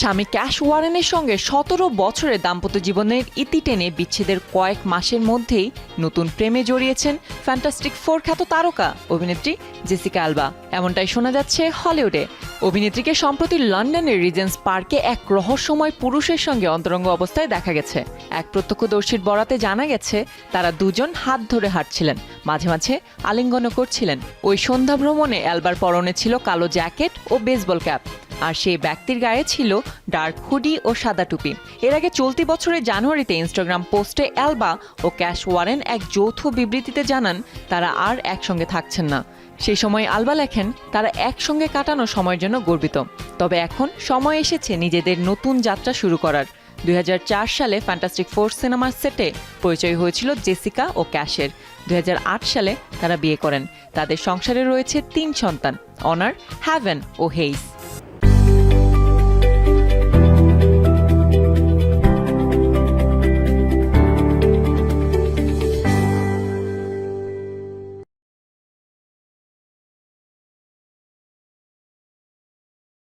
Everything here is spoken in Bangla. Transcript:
স্বামী ক্যাশ ওয়ারেনের সঙ্গে সতেরো বছরের দাম্পত্য জীবনের ইতি টেনে বিচ্ছেদের কয়েক মাসের মধ্যেই নতুন প্রেমে জড়িয়েছেন ফ্যান্টাস্টিক ফোর খ্যাত তারকা অভিনেত্রী জেসিকা আলবা। এমনটাই শোনা যাচ্ছে হলিউডে। অভিনেত্রীকে সম্প্রতি লন্ডনের রিজেন্স পার্কে এক রহস্যময় পুরুষের সঙ্গে অন্তরঙ্গ অবস্থায় দেখা গেছে। এক প্রত্যক্ষদর্শীর বরাতে জানা গেছে, তারা দুজন হাত ধরে হাঁটছিলেন। মাঝে মাঝে আলিঙ্গনও করছিলেন। ওই সন্ধ্যা ভ্রমণে অ্যালবার পরনে ছিল কালো জ্যাকেট ও বেসবল ক্যাপ। আর সেই ব্যক্তির গায়ে ছিল ডার্ক হুডি ও সাদা টুপি। এর আগে চলতি বছরের জানুয়ারিতে ইনস্টাগ্রাম পোস্টে অ্যালবা ও ক্যাশ ওয়ারেন এক যৌথ বিবৃতিতে জানান, তারা আর একসঙ্গে থাকছেন না। সেই সময় আলবা লেখেন, তারা একসঙ্গে কাটানো সময়ের জন্য গর্বিত। তবে এখন সময় এসেছে নিজেদের নতুন যাত্রা শুরু করার। দুই হাজার চার সালে ফ্যান্টাস্টিক ফোর সিনেমার সেটে পরিচয় হয়েছিল জেসিকা ও ক্যাশের। দুই হাজার আট সালে তারা বিয়ে করেন। তাদের সংসারে রয়েছে তিন সন্তান, অনার, হ্যাভেন ও হেইস।